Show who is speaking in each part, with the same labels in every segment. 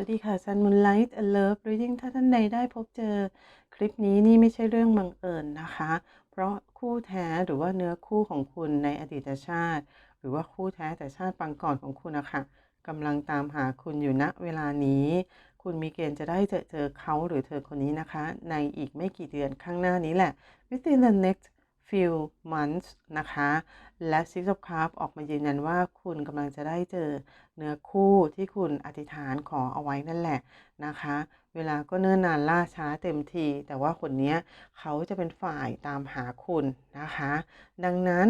Speaker 1: วัสดีค่ะ Sun Moonlight and Love Reading ถ้าท่านใดได้พบเจอคลิปนี้นี่ไม่ใช่เรื่องบังเอิญนะคะ เพราะคู่แท้หรือว่าเนื้อคู่ของคุณในอดีตชาติ หรือว่าคู่แท้แต่ชาติปางก่อนของคุณนะคะกำลังตามหาคุณอยู่ณเวลานี้ คุณมีเกณฑ์จะได้เจอเจอเขาหรือเธอคนนี้นะคะ ในอีกไม่กี่เดือนข้างหน้านี้แหละ within the next few months นะคะ และ Six of Cups ออกมายืนยันว่าคุณกำลังจะได้เจอเนื้อคู่ที่คุณอธิษฐานขอเอาไว้นั่นแหละนะคะ เวลาก็เนิ่นนานล่าช้าเต็มที แต่ว่าคนนี้เขาจะเป็นฝ่ายตามหาคุณนะคะ ดังนั้น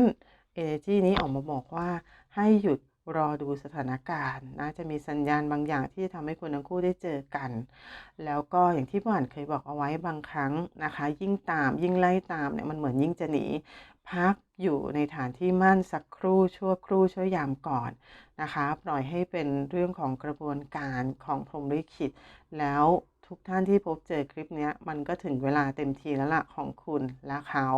Speaker 1: Energy นี้ออกมาบอกว่าให้หยุด รอดูสถานการณ์นะจะมีสัญญาณบางอย่างที่ทำให้คุณทั้งคู่ได้เจอกัน แล้วก็อย่างที่ผ่านเคยบอกเอาไว้บางครั้งนะคะ ยิ่งตามยิ่งไล่ตามเนี่ยมันเหมือนยิ่งจะหนีพักอยู่ในฐานที่มั่นสักครู่ชั่วครู่ชั่วยามก่อนนะคะ ปล่อยให้เป็นเรื่องของกระบวนการของพรหมลิขิตแล้ว ทุกท่านที่พบเจอคลิปนี้มันก็ถึงเวลาเต็มทีแล้วล่ะของคุณและเขา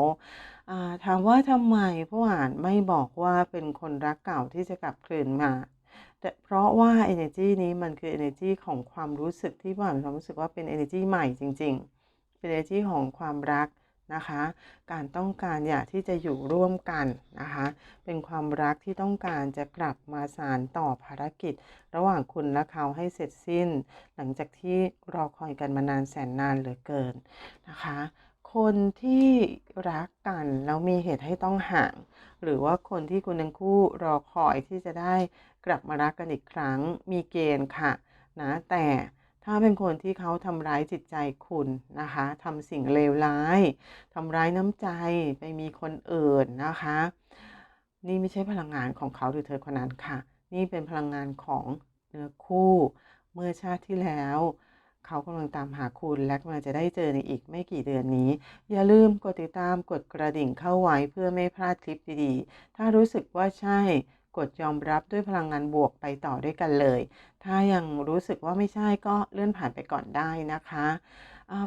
Speaker 1: ถามว่าทำไมผู้อ่านไม่บอกว่าเป็นคนรักเก่าที่จะกลับคืนมาแต่เพราะว่า energy นี้มันคือ energy ของความรู้สึกที่ผู้อ่านความรู้สึกว่าเป็น energy ใหม่จริง ๆ เป็น energy ของความรัก นะคะ การต้องการอยากที่จะอยู่ร่วมกันนะคะ เป็นความรักที่ต้องการจะกลับมาสารต่อภารกิจ ระหว่างคุณและเขาให้เสร็จสิ้น หลังจากที่รอคอยกันมานานแสนนานเหลือเกินนะคะ คนที่รักกันแล้วมีเหตุให้ต้องห่าง หรือว่าคนที่คุณทั้งคู่รอคอยที่จะได้กลับมารักกันอีกครั้งมีเกณฑ์ค่ะนะแต่ ถ้าเป็นคนที่เขาทำร้ายจิตใจคุณนะคะทำสิ่งเลวร้ายทำร้ายน้ำใจไปมีคนอื่นนะคะ นี่ไม่ใช่พลังงานของเขาหรือเธอคนนั้นค่ะ นี่เป็นพลังงานของเนื้อคู่เมื่อชาติที่แล้วเขากำลังตามหาคุณและกำลังจะได้เจอในอีกไม่กี่เดือนนี้ อย่าลืมกดติดตามกดกระดิ่งเข้าไว้เพื่อไม่พลาดคลิปดีๆ ถ้ารู้สึกว่าใช่ กดยอมรับด้วยพลังงานบวกไปต่อด้วยกันเลย ถ้ายังรู้สึกว่าไม่ใช่ก็เลื่อนผ่านไปก่อนได้นะคะ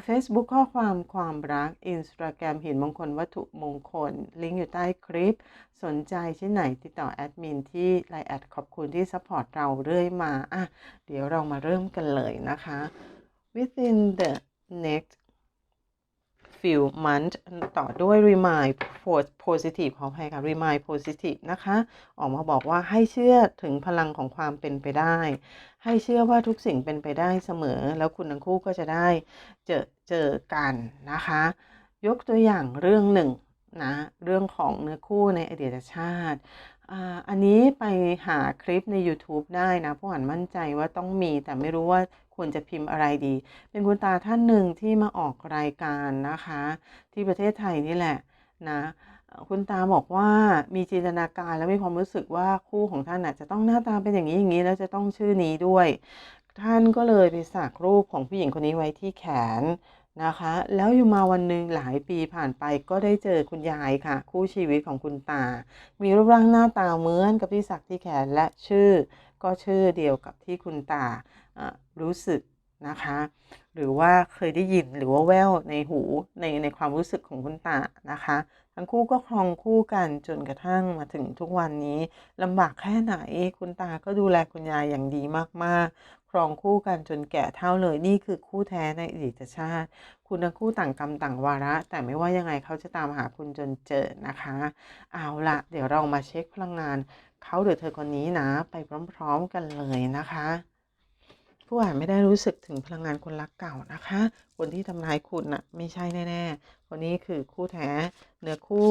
Speaker 1: เฟซบุ๊กข้อความความรัก Instagram หินมงคลวัตถุมงคล ลิงก์อยู่ใต้คลิป สนใจชิ้นไหนติดต่อแอดมินที่ไลน์แอดขอบคุณที่ซัพพอร์ตเราเรื่อยมาอะเดี๋ยวเรามาเริ่มกันเลยนะคะ within the next few months ต่อด้วย remind positive ขออภัยค่ะ remind positive นะคะ ออกมาบอกว่าให้เชื่อถึงพลังของความเป็นไปได้ ให้เชื่อว่าทุกสิ่งเป็นไปได้เสมอ แล้วคุณทั้งคู่ก็จะได้เจอเจอกันนะคะ ยกตัวอย่างเรื่องหนึ่งนะ เรื่องของเนื้อคู่ในอดีตชาติ อันนี้ไปหาคลิปใน YouTube ได้นะผู้อ่านมั่นใจว่าต้องมีแต่ไม่รู้ว่าควรจะพิมพ์อะไรดี เป็นคุณตาท่านหนึ่งที่มาออกรายการนะคะ ที่ประเทศไทยนี่แหละนะคุณตาบอกว่ามีจินตนาการและมีความรู้สึกว่าคู่ของท่านจะต้องหน้าตาเป็นอย่างนี้อย่างนี้แล้วจะต้องชื่อนี้ด้วย ท่านก็เลยไปสักรูปของผู้หญิงคนนี้ไว้ที่แขน นะคะ แล้วอยู่มาวันหนึ่งหลายปีผ่านไปก็ได้เจอคุณยายค่ะ คู่ชีวิตของคุณตา มีรูปร่างหน้าตาเหมือนกับที่สักที่แขนและชื่อ ก็ชื่อเดียวกับที่คุณตารู้สึกนะคะ หรือว่าเคยได้ยินหรือว่าแววในหูในในความรู้สึกของคุณตานะคะ ทั้งคู่ก็ครองคู่กันจนกระทั่งมาถึงทุกวันนี้ลำบากแค่ไหนคุณตาก็ดูแลคุณยายอย่างดีมากๆ ครองคู่กันจนแก่เท่าเลยนี่คือคู่แท้ในอดีตชาติ คุณทั้งคู่ต่างกรรมต่างวาระ แต่ไม่ว่ายังไงเขาจะตามหาคุณจนเจอนะคะ เอาละเดี๋ยวเรามาเช็คพลังงานเขาหรือเธอคนนี้นะ ไปพร้อมๆกันเลยนะคะ ผู้อ่านไม่ได้รู้สึกถึงพลังงานคนรักเก่านะคะ คนที่ทำลายคุณนะ่ะไม่ใช่แน่ ๆ คนนี้คือคู่แท้เนื้อคู่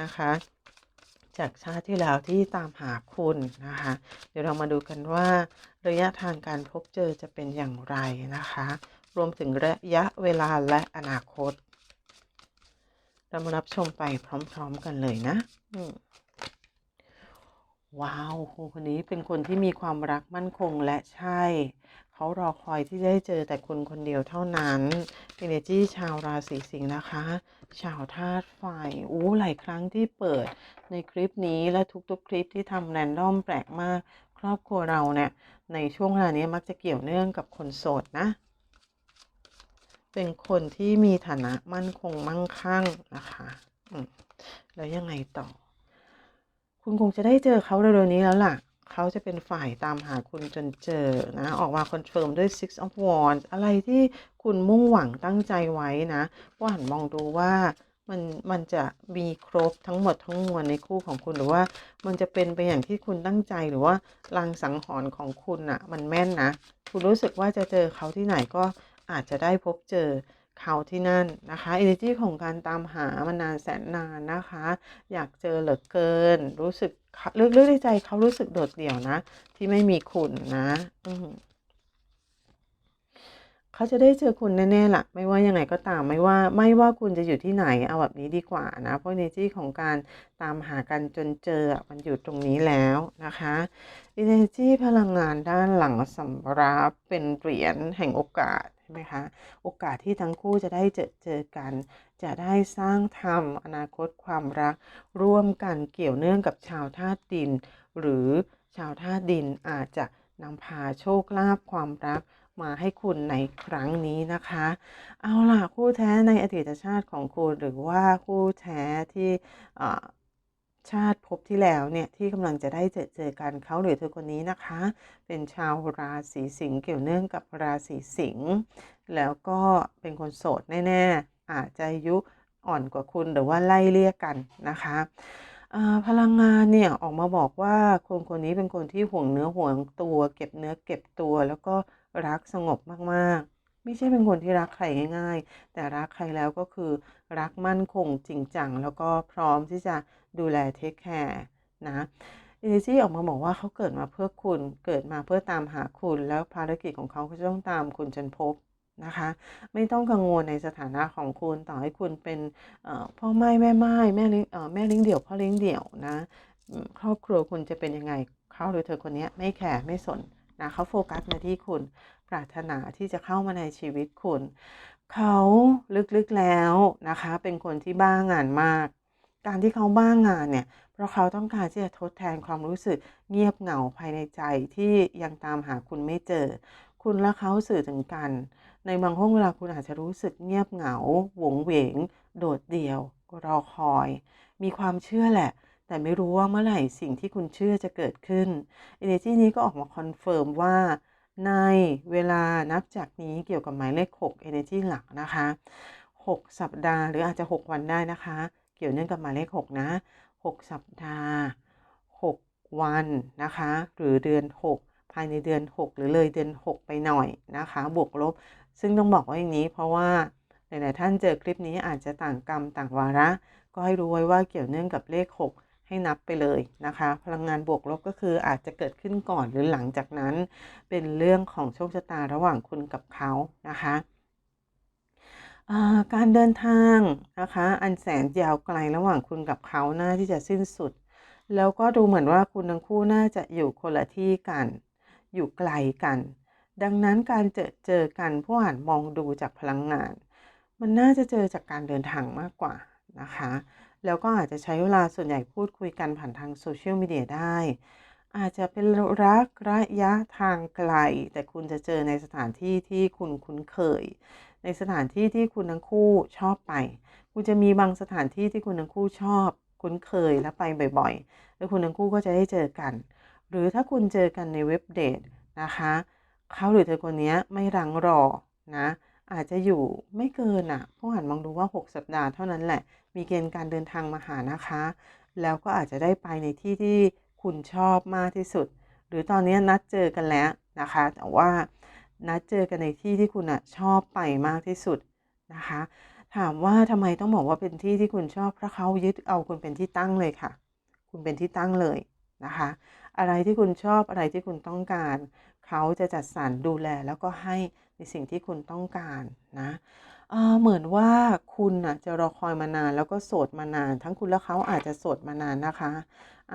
Speaker 1: นะคะ จากชาติที่แล้วที่ตามหาคุณนะคะ เดี๋ยวเรามาดูกันว่า ระยะทางการพบเจอจะเป็นอย่างไรนะคะ รวมถึงระยะเวลาและอนาคต เรามารับชมไปพร้อมๆกันเลยนะว้าวคนนี้เป็นคนที่มีความรักมั่นคงและใช่ เขารอคอยที่จะได้เจอแต่คนคนเดียวเท่านั้นเอเนจีชาวราศีสิงห์นะคะ ชาวธาตุไฟอู้หลายครั้งที่เปิดในคลิปนี้และทุกๆ คลิปที่ทำแรนดอมแปลกมาก ครอบครัวเราเนี่ย ในช่วงเวลานี้มักจะเกี่ยวเนื่องกับคนโสดนะ เป็นคนที่มีฐานะมั่นคงมั่งคั่งนะคะแล้วยังไงต่อ คุณคงจะได้เจอเขาเร็วๆนี้แล้วล่ะ เขาจะเป็นฝ่ายตามหาคุณจนเจอนะ ออกมาคอนเฟิร์มด้วย Six of Wands อะไรที่คุณมุ่งหวังตั้งใจไว้นะว่าหันมองดูว่ามันมันจะมีครบทั้งหมดทั้งมวลในคู่ของคุณหรือว่ามันจะเป็นไปอย่างที่คุณตั้งใจหรือว่าลางสังหรณ์ของคุณอะมันแม่นนะ คุณรู้สึกว่าจะเจอเขาที่ไหนก็อาจจะได้พบเจอเขาที่นั่นนะคะ energy ของการตามหามานานแสนนานนะคะ อยากเจอเหลือเกิน รู้สึก ลึกๆในใจเขารู้สึกโดดเดี่ยวนะ ที่ไม่มีคุณนะอืเขาจะได้เจอคุณแน่ๆล่ะ ไม่ว่ายังไงก็ตามไม่ว่า ไม่ว่าคุณจะอยู่ที่ไหนเอาแบบนี้ดีกว่านะ เพราะ energy ของการตามหากันจนเจอมันอยู่ตรงนี้แล้วนะคะ energy พลังงานด้านหลังสำรับเป็นเหรียญแห่งโอกาสใช่ไหมคะโอกาสที่ทั้งคู่จะได้เจอเจอกัน จะได้สร้างทำอนาคตความรัก ร่วมกันเกี่ยวเนื่องกับชาวธาตุดิน หรือชาวธาตุดินอาจจะนำพาโชคลาภความรักมาให้คุณในครั้งนี้นะคะ เอาล่ะคู่แท้ในอดีตชาติของคุณหรือว่าคู่แท้ที่ชาติพบที่แล้วเนี่ยที่กำลังจะได้เจอเจอกันเขาหรือเธอคนนี้นะคะ เป็นชาวราศีสิงห์เกี่ยวเนื่องกับราศีสิงห์แล้วก็เป็นคนโสดแน่ ๆ อาจจะอายุอ่อนกว่าคุณหรือว่าไล่เลี่ยกันนะคะพลังงานเนี่ยออกมาบอกว่าคนคนนี้เป็นคนที่ห่วงเนื้อห่วงตัว เก็บเนื้อเก็บตัวแล้วก็รักสงบมากๆ ไม่ใช่เป็นคนที่รักใครง่าย ๆ แต่รักใครแล้วก็คือรักมั่นคงจริงจังแล้วก็พร้อมที่จะดูแลเทคแคร์นะอินดี้ออกมาบอกว่าเขาเกิดมาเพื่อคุณเกิดมาเพื่อตามหาคุณแล้วภารกิจของเขาก็จะต้องตามคุณจนพบ นะคะ ไม่ต้องกังวลในสถานะของคุณต่อให้คุณเป็นพ่อไม้แม่ไม้แม่เลี้ยงแม่เลี้ยงเดี่ยวพ่อเลี้ยงเดี่ยวนะครอบครัวคุณจะเป็นยังไงเขาหรือเธอคนนี้ไม่แคร์ไม่สนนะเขาโฟกัสมาที่คุณปรารถนาที่จะเข้ามาในชีวิตคุณ เขาลึกๆแล้วนะคะ เป็นคนที่บ้างานมาก การที่เขาบ้างานเนี่ยเพราะเขาต้องการที่จะทดแทนความรู้สึกเงียบเหงาภายในใจที่ยังตามหาคุณไม่เจอ คุณและเขาสื่อถึงกัน ในบางห้องเวลาคุณอาจจะรู้สึกเงียบเหงา หวงเหวง โดดเดี่ยว รอคอย มีความเชื่อแหละ แต่ไม่รู้ว่าเมื่อไหร่สิ่งที่คุณเชื่อจะเกิดขึ้น Energy นี้ก็ออกมาคอนเฟิร์มว่าในเวลานับจากนี้เกี่ยวกับหมายเลข 6 Energy หลักนะคะ 6 สัปดาห์หรืออาจจะ 6 วันได้นะคะ เกี่ยวเนื่องกับหมายเลข 6 นะ 6 สัปดาห์ 6 วันนะคะ หรือเดือน 6 ภายในเดือน 6 หรือเลยเดือน 6 ไปหน่อยนะคะ บวกลบ ซึ่งต้องบอกว่าอย่างนี้ เพราะว่าหลาย ๆ ท่านเจอคลิปนี้อาจจะต่างกรรมต่างวาระ ก็ให้รู้ไว้ว่าเกี่ยวเนื่องกับเลข 6ให้นับไปเลยนะคะ พลังงานบวกลบก็คืออาจจะเกิดขึ้นก่อนหรือหลังจากนั้น เป็นเรื่องของโชคชะตาระหว่างคุณกับเขานะคะการเดินทางนะคะ อันแสนยาวไกลระหว่างคุณกับเขาน่าที่จะสิ้นสุด แล้วก็ดูเหมือนว่าคุณทั้งคู่น่าจะอยู่คนละที่กัน อยู่ไกลกัน ดังนั้นการเจอเจอกันผู้อ่านมองดูจากพลังงาน มันน่าจะเจอจากการเดินทางมากกว่านะคะ แล้วก็อาจจะใช้เวลาส่วนใหญ่พูดคุยกันผ่านทางโซเชียลมีเดียได้ อาจจะเป็นรักระยะทางไกล แต่คุณจะเจอในสถานที่ที่คุณคุ้นเคย ในสถานที่ที่คุณทั้งคู่ชอบไป คุณจะมีบางสถานที่ที่คุณทั้งคู่ชอบ คุ้นเคยและไปบ่อยๆ แล้วคุณทั้งคู่ก็จะได้เจอกัน หรือถ้าคุณเจอกันในเว็บเดทนะคะ เขาหรือเธอคนนี้ไม่รังรอนะอาจจะอยู่ไม่เกินอะผู้หันมองดูว่า 6 สัปดาห์เท่านั้นแหละ มีเกณฑ์การเดินทางมาหานะคะ แล้วก็อาจจะได้ไปในที่ที่คุณชอบมากที่สุด หรือตอนนี้นัดเจอกันแล้วนะคะ แต่ว่านัดเจอกันในที่ที่คุณอะชอบไปมากที่สุดนะคะ ถามว่าทำไมต้องบอกว่าเป็นที่ที่คุณชอบเพราะเขายึดเอาคุณเป็นที่ตั้งเลยค่ะ คุณเป็นที่ตั้งเลยนะคะ อะไรที่คุณชอบอะไรที่คุณต้องการ เขาจะจัดสรรดูแลแล้วก็ให้ในสิ่งที่คุณต้องการนะเหมือนว่าคุณนะจะรอคอยมานานแล้วก็โสดมานาน ทั้งคุณและเขาอาจจะโสดมานานนะคะ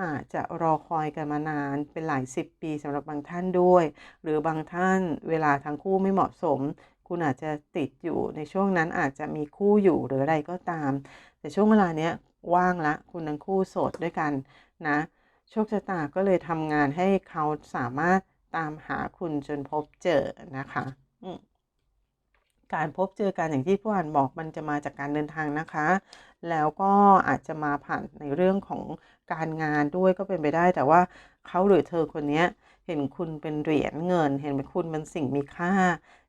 Speaker 1: อาจจะรอคอยกันมานานเป็นหลายสิบปีสำหรับบางท่านด้วย หรือบางท่านเวลาทั้งคู่ไม่เหมาะสม คุณอาจจะติดอยู่ในช่วงนั้นอาจจะมีคู่อยู่หรืออะไรก็ตาม แต่ช่วงเวลาเนี้ยว่างละคุณทั้งคู่โสดด้วยกันนะโชคชะตาก็เลยทำงานให้เขาสามารถ ตามหาคุณจนพบเจอนะคะการพบเจอกันอย่างที่ผู้อ่านบอกมันจะมาจากการเดินทางนะคะ แล้วก็อาจจะมาผ่านในเรื่องของการงานด้วยก็เป็นไปได้ แต่ว่าเขาหรือเธอคนนี้เห็นคุณเป็นเหรียญเงิน เห็นเป็นคุณเป็นสิ่งมีค่า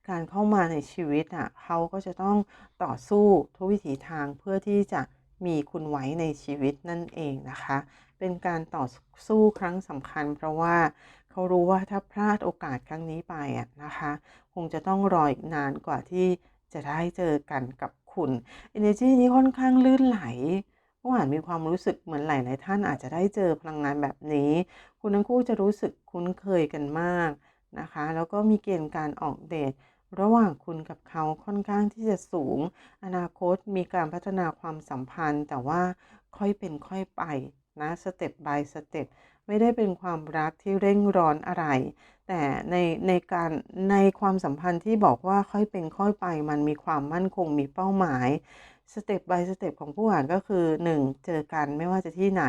Speaker 1: การเข้ามาในชีวิตอะเขาก็จะต้องต่อสู้ทุกวิถีทางเพื่อที่จะมีคุณไว้ในชีวิตนั่นเองนะคะ เป็นการต่อสู้ครั้งสำคัญ เพราะว่า เขารู้ว่าถ้าพลาดโอกาสครั้งนี้ไปอะนะคะ คงจะต้องรออีกนานกว่าที่จะได้เจอกันกับคุณ energy นี้ค่อนข้างลื่นไหลผู้อ่านมีความรู้สึกเหมือนหลายๆท่านอาจจะได้เจอพลังงานแบบนี้ คุณทั้งคู่จะรู้สึกคุ้นเคยกันมากนะคะ แล้วก็มีเกณฑ์การออกเดทระหว่างคุณกับเขาค่อนข้างที่จะสูง อนาคตมีการพัฒนาความสัมพันธ์ แต่ว่าค่อยเป็นค่อยไปนะสเต็ป by สเต็ป ไม่ได้เป็นความรักที่เร่งร้อนอะไร แต่ในในการในความสัมพันธ์ที่บอกว่าค่อยเป็นค่อยไปมันมีความมั่นคงมีเป้าหมายสเต็ป by สเต็ปของผู้อ่านก็คือ 1. เจอกันไม่ว่าจะที่ไหน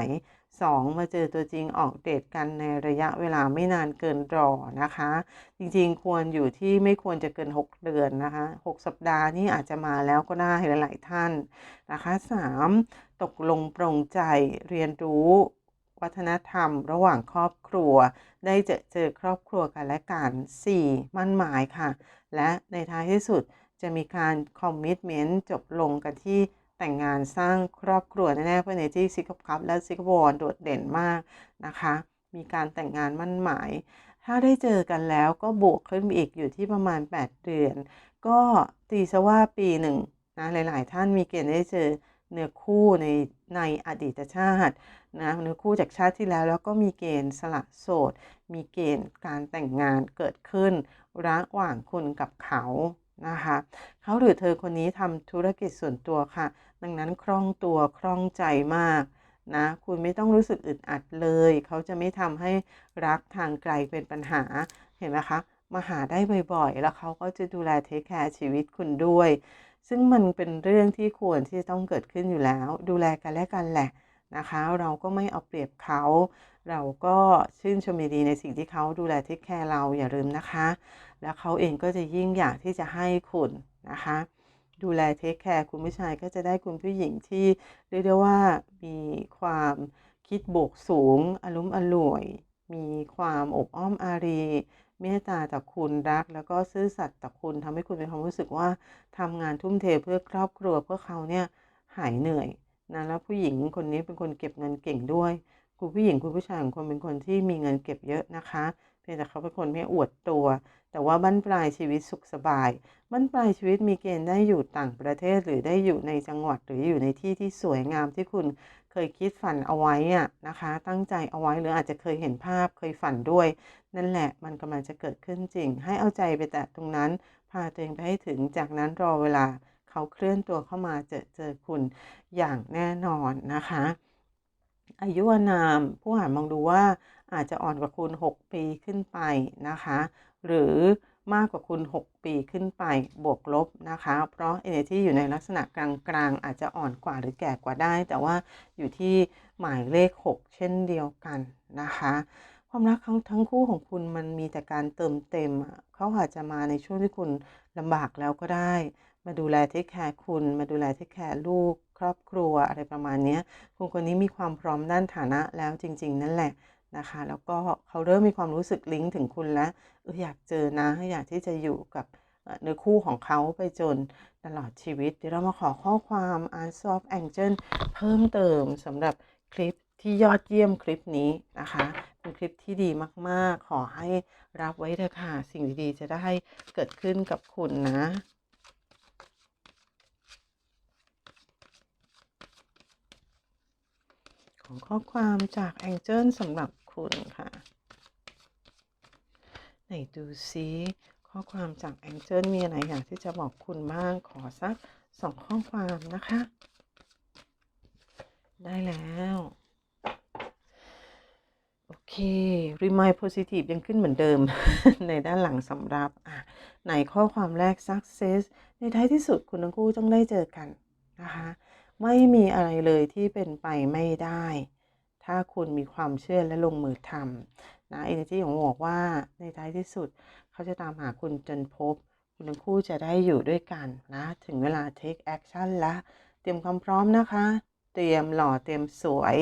Speaker 1: 2. มาเจอตัวจริงออกเดทกันในระยะเวลาไม่นานเกินรอนะคะ จริงๆควรอยู่ที่ไม่ควรจะเกิน 6 เดือนนะคะ 6 สัปดาห์นี่อาจจะมาแล้วก็ได้หลายๆท่านนะคะ 3. ตกลงปรงใจเรียนรู้ วัฒนธรรม ระหว่างครอบครัว ได้เจอเจอครอบครัวกันและกัน 4. มั่นหมายค่ะ และในท้ายที่สุดจะมีการคอมมิชเมนต์จบลงกันที่แต่งงานสร้างครอบครัวแน่ๆเพราะในที่ซิกคัพและซิกวอนโดดเด่นมากนะคะ มีการแต่งงานมั่นหมาย ถ้าได้เจอกันแล้วก็บวกขึ้นอีกอยู่ที่ประมาณ 8 เดือน ก็ตีซะว่าปีหนึ่งนะหลาย ๆ ท่านมีเกณฑ์ได้เจอเนื้อคู่ในในอดีตชาติ นะเนื้อคู่จากชาติที่แล้ว แล้วก็มีเกณฑ์สละโสด มีเกณฑ์การแต่งงานเกิดขึ้นระหว่างคุณกับเขานะคะเขาหรือเธอคนนี้ทำธุรกิจส่วนตัวค่ะ ดังนั้นคล่องตัวคล่องใจมากนะคุณไม่ต้องรู้สึกอึดอัดเลย เขาจะไม่ทำให้รักทางไกลเป็นปัญหาเห็นไหมคะมาหาได้บ่อยๆ แล้วเขาก็จะดูแลเทคแคร์ชีวิตคุณด้วย ซึ่งมันเป็นเรื่องที่ควรที่จะต้องเกิดขึ้นอยู่แล้ว ดูแลกันและกันแหละ นะคะ เราก็ไม่เอาเปรียบเขา เราก็ชื่นชมดีในสิ่งที่เขาดูแลเทคแคร์เราอย่าลืมนะคะ แล้วเขาเองก็จะยิ่งอยากที่จะให้คุณนะคะ ดูแลเทคแคร์คุณผู้ชายก็จะได้คุณผู้หญิงที่เรียกได้ว่ามีความคิดบวกสูงอารมณ์อร่วย มีความอบอ้อมอารีเมตตาต่อคุณรัก แล้วก็ซื่อสัตย์ต่อคุณทำให้คุณมีความรู้สึกว่าทำงานทุ่มเทเพื่อครอบครัวเพื่อเขาเนี่ยหายเหนื่อย นะแล้วผู้หญิงคนนี้เป็นคนเก็บเงินเก่งด้วยคุณผู้หญิงคุณผู้ชายของคนเป็นคนที่มีเงินเก็บเยอะนะคะ เพียงแต่เขาเป็นคนไม่อวดตัว แต่ว่าบั้นปลายชีวิตสุขสบายบั้นปลายชีวิตมีเกณฑ์ได้อยู่ต่างประเทศหรือได้อยู่ในจังหวัดหรืออยู่ในที่ที่สวยงามที่คุณเคยคิดฝันเอาไว้อะนะคะ ตั้งใจเอาไว้หรืออาจจะเคยเห็นภาพเคยฝันด้วย นั่นแหละมันกำลังจะเกิดขึ้นจริง ให้เอาใจไปแตะตรงนั้นพาตัวเองไปให้ถึงจากนั้นรอเวลา เขาเคลื่อนตัวเข้ามาเจอเจอคุณอย่างแน่นอนนะคะ อายุนามผู้อ่านมองดูว่าอาจจะอ่อนกว่าคุณ 6 ปีขึ้นไปนะคะ หรือมากกว่าคุณ 6 ปีขึ้นไปบวกลบนะคะ เพราะ Energy อยู่ในลักษณะกลางๆ อาจจะอ่อนกว่าหรือแก่กว่าได้ แต่ว่าอยู่ที่หมายเลข 6 เช่นเดียวกันนะคะ ความรักทั้งทั้งคู่ของคุณมันมีแต่การเติมเต็ม เขาอาจจะมาในช่วงที่คุณลำบากแล้วก็ได้ มาดูแลเทคแคร์คุณ มาดูแลเทคแคร์ลูก ครอบครัวอะไรประมาณนี้คุณคนนี้มีความพร้อมด้านฐานะแล้วจริง ๆ นั่นแหละนะคะ แล้วก็เขาเริ่มมีความรู้สึกลิงก์ถึงคุณแล้วเอออยากเจอนะอยากที่จะอยู่กับเนื้อคู่ของเขาไปจนตลอดชีวิต เดี๋ยวเรามาขอข้อความ a n s of Angel เพิ่มเติมสำหรับคลิปที่ยอดเยี่ยมคลิปนี้นะคะ เป็นคลิปที่ดีมาก ๆ ขอให้รับไว้เถอะค่ะ สิ่งดี ๆ จะได้เกิดขึ้นกับคุณนะ ของข้อความจากแองเจิลสำหรับคุณค่ะ ไหนดูซิข้อความจากแองเจิลมีอะไรอยากที่จะบอกคุณบ้างขอสักสองข้อความนะคะ ได้แล้วโอเค Remind Positive ยังขึ้นเหมือนเดิม ในด้านหลังสำหรับในข้อความแรก Success ในท้ายที่สุดคุณทั้งคู่ต้องได้เจอกันนะคะ ไม่มีอะไรเลยที่เป็นไปไม่ได้ ถ้าคุณมีความเชื่อและลงมือทำนะเอเนจีของบอกว่าในท้ายที่สุดเขาจะตามหาคุณจนพบ คุณทั้งคู่จะได้อยู่ด้วยกันนะ ถึงเวลา take action ละ เตรียมความพร้อมนะคะ เตรียมหล่อเตรียมสวย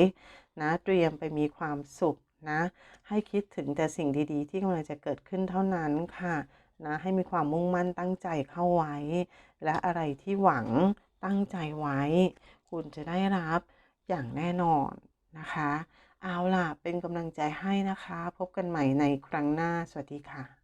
Speaker 1: นะ เตรียมไปมีความสุขนะ ให้คิดถึงแต่สิ่งดีๆ ที่กำลังจะเกิดขึ้นเท่านั้นค่ะนะให้มีความมุ่งมั่นตั้งใจเข้าไว้ และอะไรที่หวัง ตั้งใจไว้ คุณจะได้รับอย่างแน่นอนนะคะ เอาล่ะ เป็นกำลังใจให้นะคะ พบกันใหม่ในครั้งหน้า สวัสดีค่ะ